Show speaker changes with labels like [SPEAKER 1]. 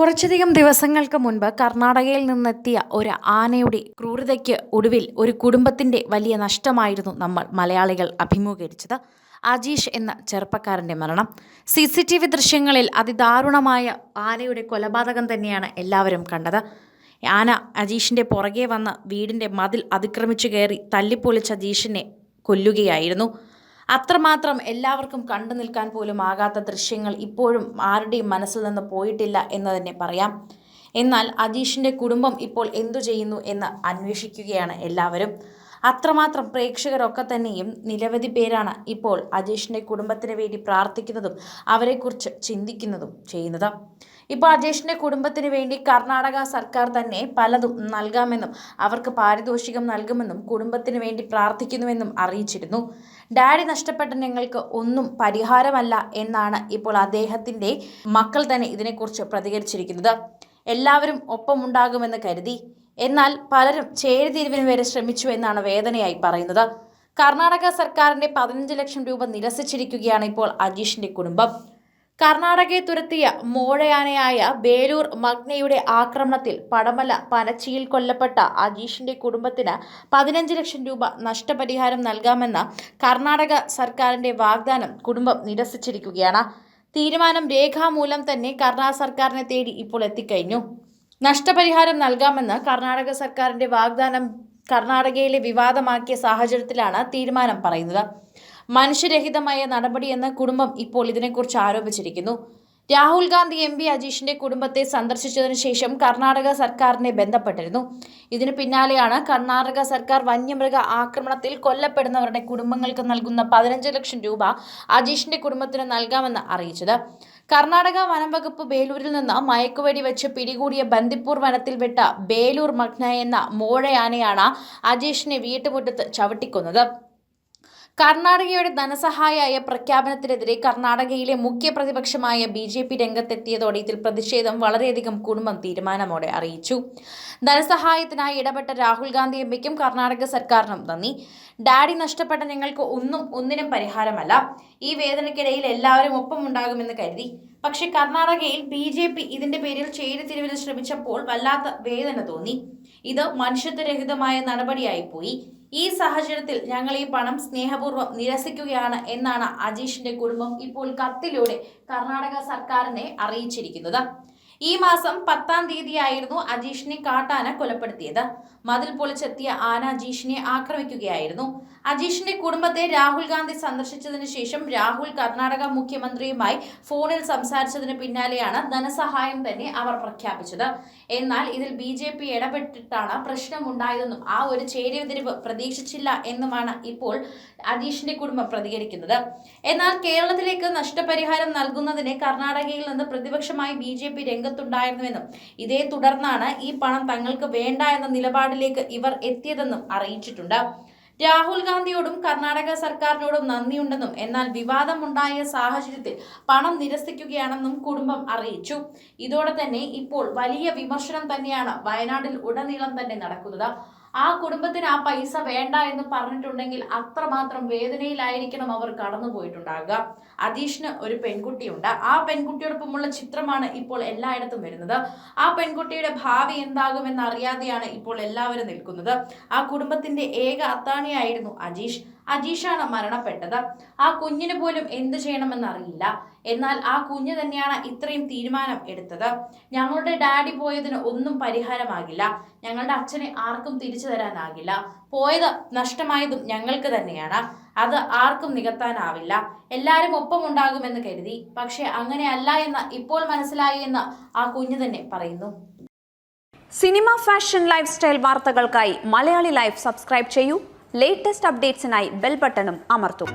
[SPEAKER 1] കുറച്ചധികം ദിവസങ്ങൾക്ക് മുൻപ് കർണാടകയിൽ നിന്നെത്തിയ ഒരു ആനയുടെ ക്രൂരതയ്ക്ക് ഒടുവിൽ ഒരു കുടുംബത്തിന്റെ വലിയ നഷ്ടമായിരുന്നു നമ്മൾ മലയാളികൾ അഭിമുഖീകരിച്ചത്. അജീഷ് എന്ന ചെറുപ്പക്കാരന്റെ മരണം. സി സി ടി വി ദൃശ്യങ്ങളിൽ അതിദാരുണമായ ആനയുടെ കൊലപാതകം തന്നെയാണ് എല്ലാവരും കണ്ടത്. ആന അജീഷിന്റെ പുറകെ വന്ന് വീടിന്റെ മതിൽ അതിക്രമിച്ചു കയറി തല്ലിപ്പൊളിച്ച അജീഷിനെ കൊല്ലുകയായിരുന്നു. അത്രമാത്രം എല്ലാവർക്കും കണ്ടു നിൽക്കാൻ പോലും ആകാത്ത ദൃശ്യങ്ങൾ ഇപ്പോഴും ആരുടെയും മനസ്സിൽ നിന്ന് പോയിട്ടില്ല എന്ന് തന്നെ പറയാം. എന്നാൽ അജീഷിന്റെ കുടുംബം ഇപ്പോൾ എന്തു ചെയ്യുന്നു എന്ന് അന്വേഷിക്കുകയാണ് എല്ലാവരും. അത്രമാത്രം പ്രേക്ഷകരൊക്കെ തന്നെയും നിരവധി പേരാണ് ഇപ്പോൾ അജേഷിന്റെ കുടുംബത്തിന് വേണ്ടി പ്രാർത്ഥിക്കുന്നതും അവരെക്കുറിച്ച് ചിന്തിക്കുന്നതും ചെയ്യുന്നത്. ഇപ്പോൾ അജേഷിന്റെ കുടുംബത്തിന് വേണ്ടി കർണാടക സർക്കാർ തന്നെ പലതും നൽകാമെന്നും അവർക്ക് പാരിതോഷികം നൽകുമെന്നും കുടുംബത്തിന് വേണ്ടി പ്രാർത്ഥിക്കുന്നുവെന്നും അറിയിച്ചിരുന്നു. ഡാഡി നഷ്ടപ്പെട്ട ഞങ്ങൾക്ക് ഒന്നും പരിഹാരമല്ല എന്നാണ് ഇപ്പോൾ അദ്ദേഹത്തിന്റെ മക്കൾ തന്നെ ഇതിനെക്കുറിച്ച് പ്രതികരിച്ചിരിക്കുന്നത്. എല്ലാവരും ഒപ്പമുണ്ടാകുമെന്ന് കരുതി എന്നാൽ പലരും ചേരിതിരിവിന് വരെ ശ്രമിച്ചു എന്നാണ് വേദനയായി പറയുന്നത്. കർണാടക സർക്കാരിന്റെ പതിനഞ്ച് ലക്ഷം രൂപ നിരസിച്ചിരിക്കുകയാണ് ഇപ്പോൾ അജീഷിന്റെ കുടുംബം. കർണാടകയെ തുരത്തിയ മോഴയാനയായ ബേലൂർ മഗ്നയുടെ ആക്രമണത്തിൽ പടമല പനച്ചിയിൽ കൊല്ലപ്പെട്ട അജീഷിന്റെ കുടുംബത്തിന് പതിനഞ്ച് ലക്ഷം രൂപ നഷ്ടപരിഹാരം നൽകാമെന്ന കർണാടക സർക്കാരിന്റെ വാഗ്ദാനം കുടുംബം നിരസിച്ചിരിക്കുകയാണ്. തീരുമാനം രേഖാമൂലം തന്നെ കർണാടക സർക്കാരിനെ തേടി ഇപ്പോൾ എത്തിക്കഴിഞ്ഞു. നഷ്ടപരിഹാരം നൽകാമെന്ന് കർണാടക സർക്കാരിന്റെ വാഗ്ദാനം കർണാടകയിലെ വിവാദമാക്കിയ സാഹചര്യത്തിലാണ് തീരുമാനം പറയുന്നത്. മനുഷ്യരഹിതമായ നടപടിയെന്ന് കുടുംബം ഇപ്പോൾ ഇതിനെക്കുറിച്ച് ആരോപിച്ചിരിക്കുന്നു. രാഹുൽ ഗാന്ധി എം പി അജീഷിന്റെ കുടുംബത്തെ സന്ദർശിച്ചതിനു ശേഷം കർണാടക സർക്കാരിനെ ബന്ധപ്പെട്ടിരുന്നു. ഇതിനു പിന്നാലെയാണ് കർണാടക സർക്കാർ വന്യമൃഗ ആക്രമണത്തിൽ കൊല്ലപ്പെടുന്നവരുടെ കുടുംബങ്ങൾക്ക് നൽകുന്ന പതിനഞ്ച് ലക്ഷം രൂപ അജീഷിന്റെ കുടുംബത്തിന് നൽകാമെന്ന് അറിയിച്ചത്. കർണാടക വനം വകുപ്പ് ബേലൂരിൽ നിന്ന് മയക്കുവെടി വെച്ച് പിടികൂടിയ ബന്ദിപ്പൂർ വനത്തിൽ വിട്ട ബേലൂർ മഗ്ന എന്ന മോഴയാനയാണ് അജീഷിനെ വീട്ടുമുറ്റത്ത് ചവിട്ടിക്കൊന്നത്. കർണാടകയുടെ ധനസഹായ പ്രഖ്യാപനത്തിനെതിരെ കർണാടകയിലെ മുഖ്യ പ്രതിപക്ഷമായ ബി ജെ പി രംഗത്തെത്തിയതോടെ ഇതിൽ പ്രതിഷേധം വളരെയധികം കുടുംബം തീരുമാനമോടെ അറിയിച്ചു. ധനസഹായത്തിനായി ഇടപെട്ട രാഹുൽ ഗാന്ധി എംപിക്കും കർണാടക സർക്കാരിനും നന്ദി. ഡാഡി നഷ്ടപ്പെട്ട ഞങ്ങൾക്ക് ഒന്നും ഒന്നിനും പരിഹാരമല്ല. ഈ വേദനയ്ക്കിടയിൽ എല്ലാവരും ഒപ്പമുണ്ടാകുമെന്ന് കരുതി. പക്ഷെ കർണാടകയിൽ ബി ജെ പി ഇതിന്റെ പേരിൽ ചേരിതിരിവിന് ശ്രമിച്ചപ്പോൾ വല്ലാത്ത വേദന തോന്നി. ഇത് മനുഷ്യത്വരഹിതമായ നടപടിയായി പോയി. ഈ സാഹചര്യത്തിൽ ഞങ്ങൾ ഈ പണം സ്നേഹപൂർവം നിരസിക്കുകയാണ് എന്നാണ് അജീഷിന്റെ കുടുംബം ഇപ്പോൾ കത്തിലൂടെ കർണാടക സർക്കാരിനെ അറിയിച്ചിരിക്കുന്നത്. ഈ മാസം പത്താം തീയതിയായിരുന്നു അജീഷിനെ കാട്ടാന കൊലപ്പെടുത്തിയത്. മതിൽ പൊളിച്ചെത്തിയ ആന അജീഷിനെ ആക്രമിക്കുകയായിരുന്നു. അജീഷിന്റെ കുടുംബത്തെ രാഹുൽ ഗാന്ധി സന്ദർശിച്ചതിന് ശേഷം രാഹുൽ കർണാടക മുഖ്യമന്ത്രിയുമായി ഫോണിൽ സംസാരിച്ചതിന് പിന്നാലെയാണ് ധനസഹായം തന്നെ അവർ പ്രഖ്യാപിച്ചത്. എന്നാൽ ഇതിൽ ബി ജെ പി ഇടപെട്ടിട്ടാണ് പ്രശ്നമുണ്ടായതെന്നും ആ ഒരു ചേരിതിരിവ് പ്രതീക്ഷിച്ചില്ല എന്നുമാണ് ഇപ്പോൾ അജീഷിന്റെ കുടുംബം പ്രതികരിക്കുന്നത്. എന്നാൽ കേരളത്തിലേക്ക് നഷ്ടപരിഹാരം നൽകുന്നതിന് കർണാടകയിൽ നിന്ന് പ്രതിപക്ഷമായി ബി ജെ പി രംഗത്തുണ്ടായിരുന്നുവെന്നും ഇതേ തുടർന്നാണ് ഈ പണം തങ്ങൾക്ക് വേണ്ട എന്ന നിലപാടിലേക്ക് ഇവർ എത്തിയതെന്നും അറിയിച്ചിട്ടുണ്ട്. രാഹുൽ ഗാന്ധിയോടും കർണാടക സർക്കാരിനോടും നന്ദിയുണ്ടെന്നും എന്നാൽ വിവാദമുണ്ടായ സാഹചര്യത്തിൽ പണം നിരസിക്കുകയാണെന്നും കുടുംബം അറിയിച്ചു. ഇതോടെ തന്നെ ഇപ്പോൾ വലിയ വിമർശനം തന്നെയാണ് വയനാട്ടിൽ ഉടനീളം തന്നെ നടക്കുന്നത്. ആ കുടുംബത്തിന് ആ പൈസ വേണ്ട എന്ന് പറഞ്ഞിട്ടുണ്ടെങ്കിൽ അത്രമാത്രം വേദനയിലായിരിക്കണം അവർ കടന്നുപോയിട്ടുണ്ടാകുക അതീഷിന് ഒരു പെൺകുട്ടിയുണ്ട്. ആ പെൺകുട്ടിയോടൊപ്പമുള്ള ചിത്രമാണ് ഇപ്പോൾ എല്ലായിടത്തും വരുന്നത്. ആ പെൺകുട്ടിയുടെ ഭാവി എന്താകുമെന്ന് അറിയാതെയാണ് ഇപ്പോൾ എല്ലാവരും നിൽക്കുന്നത്. ആ കുടുംബത്തിന്റെ ഏക അത്താണിയായിരുന്നു അജീഷ്. അജീഷാണ് മരണപ്പെട്ടത്. ആ കുഞ്ഞിന് പോലും എന്ത് ചെയ്യണമെന്ന് അറിയില്ല. എന്നാൽ ആ കുഞ്ഞ് തന്നെയാണ് ഇത്രയും തീരുമാനം എടുത്തത്. ഞങ്ങളുടെ ഡാഡി പോയതിന് ഒന്നും പരിഹാരമാകില്ല. ഞങ്ങളുടെ അച്ഛനെ ആർക്കും തിരിച്ചു തരാനാകില്ല. പോയത് നഷ്ടമായതും ഞങ്ങൾക്ക് തന്നെയാണ്. അത് ആർക്കും നികത്താനാവില്ല. എല്ലാവരും ഒപ്പം ഒപ്പമുണ്ടാകുമെന്ന് കരുതി. പക്ഷെ അങ്ങനെയല്ല എന്ന് ഇപ്പോൾ മനസ്സിലായി എന്ന് ആ കുഞ്ഞ് തന്നെ പറയുന്നു.
[SPEAKER 2] സിനിമ ഫാഷൻ ലൈഫ് സ്റ്റൈൽ വാർത്തകൾക്കായി മലയാളി ലൈഫ് സബ്സ്ക്രൈബ് ചെയ്യൂ. ലേറ്റസ്റ്റ് അപ്ഡേറ്റ്സിനായി ബെൽ ബട്ടണും അമർത്തും.